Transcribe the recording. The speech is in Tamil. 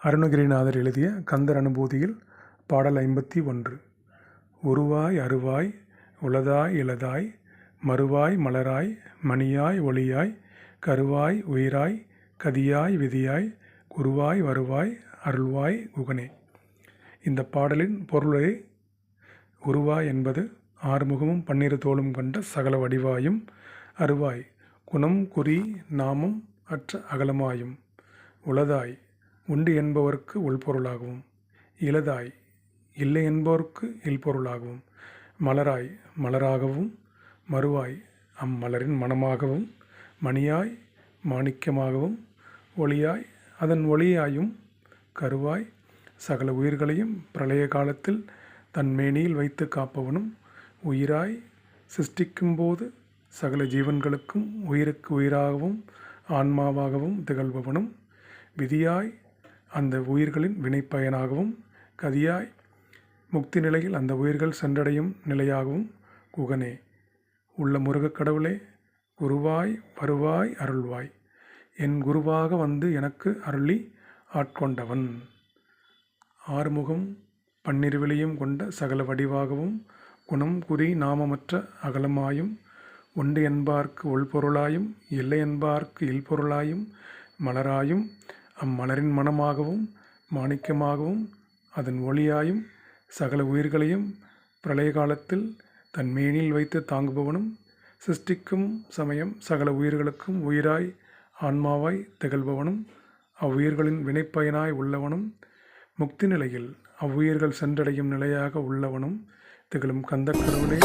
அருணகிரிநாதர் எழுதிய கந்தர் அனுபூதியில் பாடல் ஐம்பத்தி ஒன்று. உருவாய் அருவாய் உளதாய் இளதாய் மறுவாய் மலராய் மணியாய் ஒளியாய் கருவாய் உயிராய் கதியாய் விதியாய் குருவாய் வருவாய் அருள்வாய் குகனே இந்த பாடலின் பொருளை உருவாய் என்பது ஆறுமுகமும் பன்னிரு தோளும் கொண்ட சகல வடிவாயும் அருவாய் குணம் குறி நாமம் அற்ற அகலமாயும் உளதாய் உண்டு என்பவர்க்கு உள்பொருளாகவும் இளதாய் இல்லை என்பவர்க்கு இல்பொருளாகவும் மலராய் மலராகவும் மறுவாய் அம்மலரின் மனமாகவும் மணியாய் மாணிக்கமாகவும் ஒளியாய் அதன் ஒளியாயும் கருவாய் சகல உயிர்களையும் பிரளய காலத்தில் தன் மேனியில் வைத்து காப்பவனும் உயிராய் சிருஷ்டிக்கும்போது சகல ஜீவன்களுக்கும் உயிருக்கு உயிராகவும் ஆன்மாவாகவும் திகழ்பவனும் விதியாய் அந்த உயிர்களின் வினைப்பயனாகவும் கதியாய் முக்தி நிலையில் அந்த உயிர்கள் சென்றடையும் நிலையாகவும் குகனே. உள்ள முருகக் கடவுளே குருவாய் வருவாய் அருள்வாய். என் குருவாக வந்து எனக்கு அருளி ஆட்கொண்டவன். ஆறுமுகம் பன்னிருவிலையும் கொண்ட சகல வடிவாகவும் குணம் குறி நாமமற்ற அகலமாயும் உண்டு என்பார்க்கு உள்பொருளாயும் இல்லை என்பார்க்கு இல்பொருளாயும் மலராயும் அம்மலரின் மனமாகவும் மாணிக்கமாகவும் அதன் ஒளியாயும் சகல உயிர்களையும் பிரளய காலத்தில் தன் மேனில் வைத்து தாங்குபவனும் சிருஷ்டிக்கும் சமயம் சகல உயிர்களுக்கும் உயிராய் ஆன்மாவாய் திகழ்பவனும் அவ்வுயிர்களின் வினைப்பயனாய் உள்ளவனும் முக்தி நிலையில் அவ்வுயிர்கள் சென்றடையும் நிலையாக உள்ளவனும் திகழும் கந்தக்கடவுளே